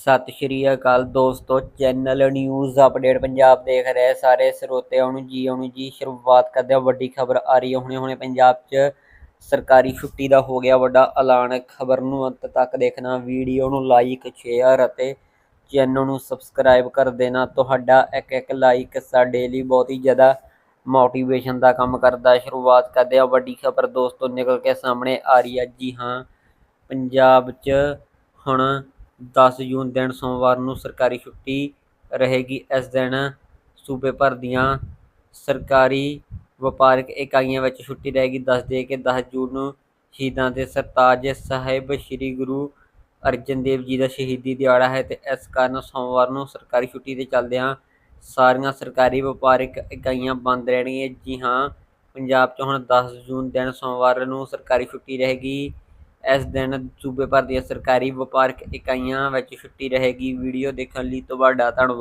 ਸਤਿ ਸ਼੍ਰੀ ਅਕਾਲ ਦੋਸਤੋ channel news update Punjab ਦੇਖ ਰਹੇ ਸਾਰੇ ਸਰੋਤਿਆਂ ਨੂੰ ਜੀ ਆਉਣ ਜੀ, ਸ਼ੁਰੂਆਤ ਕਰਦੇ ਹਾਂ। ਵੱਡੀ ਖਬਰ ਆ ਰਹੀ ਹੈ। ਹੁਣੇ ਹੁਣੇ ਪੰਜਾਬ 'ਚ ਸਰਕਾਰੀ ਛੁੱਟੀ ਦਾ ਹੋ ਗਿਆ ਵੱਡਾ ਐਲਾਨ। ਖਬਰ ਨੂੰ ਅੰਤ ਤੱਕ ਦੇਖਣਾ, ਵੀਡੀਓ ਨੂੰ ਲਾਈਕ ਸ਼ੇਅਰ ਅਤੇ ਚੈਨਲ ਨੂੰ ਸਬਸਕ੍ਰਾਈਬ ਕਰ ਦੇਣਾ। ਤੁਹਾਡਾ ਇੱਕ ਇੱਕ ਲਾਈਕ ਸਾਡੇ ਲਈ ਬਹੁਤ ਹੀ ਜ਼ਿਆਦਾ ਮੋਟੀਵੇਸ਼ਨ ਦਾ ਕੰਮ ਕਰਦਾ। ਸ਼ੁਰੂਆਤ ਕਰਦੇ ਹਾਂ। ਵੱਡੀ ਖਬਰ ਦੋਸਤੋ ਨਿਕਲ ਕੇ ਸਾਹਮਣੇ ਆ ਰਹੀ ਹੈ। ਜੀ ਹਾਂ, ਪੰਜਾਬ 'ਚ ਹੁਣ 10 ਜੂਨ ਦਿਨ ਸੋਮਵਾਰ ਨੂੰ ਸਰਕਾਰੀ ਛੁੱਟੀ ਰਹੇਗੀ। ਇਸ ਦਿਨ ਸੂਬੇ ਭਰ ਦੀਆਂ ਸਰਕਾਰੀ ਵਪਾਰਕ ਇਕਾਈਆਂ ਵਿੱਚ ਛੁੱਟੀ ਰਹੇਗੀ। ਦੱਸ ਦਈਏ ਕਿ 10 ਜੂਨ ਨੂੰ ਸ਼ਹੀਦਾਂ ਦੇ ਸਰਤਾਜ ਸਾਹਿਬ ਸ੍ਰੀ ਗੁਰੂ ਅਰਜਨ ਦੇਵ ਜੀ ਦਾ ਸ਼ਹੀਦੀ ਦਿਹਾੜਾ ਹੈ ਤੇ ਇਸ ਕਾਰਨ ਸੋਮਵਾਰ ਨੂੰ ਸਰਕਾਰੀ ਛੁੱਟੀ ਦੇ ਚੱਲਦਿਆਂ ਸਾਰੀਆਂ ਸਰਕਾਰੀ ਵਪਾਰਕ ਇਕਾਈਆਂ ਬੰਦ ਰਹਿਣਗੀਆਂ। ਜੀ ਹਾਂ, ਪੰਜਾਬ 'ਚ ਹੁਣ 10 ਜੂਨ ਦਿਨ ਸੋਮਵਾਰ ਨੂੰ ਸਰਕਾਰੀ ਛੁੱਟੀ ਰਹੇਗੀ। ਇਸ ਦਿਨ ਸੂਬੇ ਭਰ ਦੀਆਂ ਸਰਕਾਰੀ ਵਪਾਰਕ ਇਕਾਈਆਂ ਵਿੱਚ ਛੁੱਟੀ ਰਹੇਗੀ। ਵੀਡੀਓ ਦੇਖਣ ਲਈ ਤੁਹਾਡਾ ਧੰਨਵਾਦ।